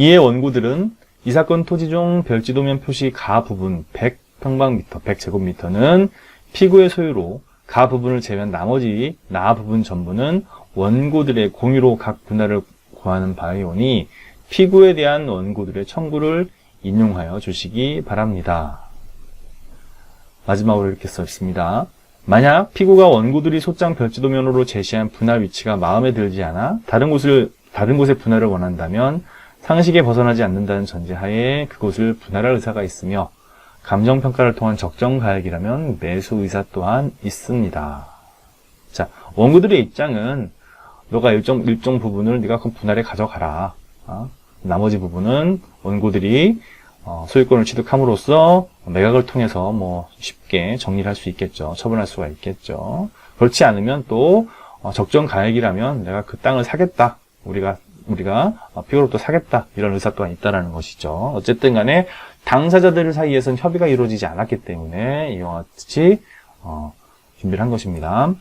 이에 원고들은 이 사건 토지 중 별지도면 표시 가 부분 100평방미터, 100제곱미터는 피고의 소유로 가 부분을 제외한 나머지 나 부분 전부는 원고들의 공유로 각 분할을 구하는 바이오니 피고에 대한 원고들의 청구를 인용하여 주시기 바랍니다. 마지막으로 이렇게 써 있습니다. 만약 피고가 원고들이 소장 별지도면으로 제시한 분할 위치가 마음에 들지 않아 다른 곳을 다른 곳에 분할을 원한다면 상식에 벗어나지 않는다는 전제하에 그곳을 분할할 의사가 있으며 감정 평가를 통한 적정 가액이라면 매수 의사 또한 있습니다. 자, 원고들의 입장은 너가 일정 일정 부분을 네가 그 분할에 가져가라. 어? 나머지 부분은 원고들이 어, 소유권을 취득함으로써 매각을 통해서 뭐 쉽게 정리를 할 수 있겠죠. 처분할 수가 있겠죠. 그렇지 않으면 또 어, 적정 가액이라면 내가 그 땅을 사겠다. 우리가 우리가 어, 피고로부터 사겠다. 이런 의사 또한 있다라는 것이죠. 어쨌든 간에 당사자들 사이에서는 협의가 이루어지지 않았기 때문에 이와 같이 어, 준비를 한 것입니다.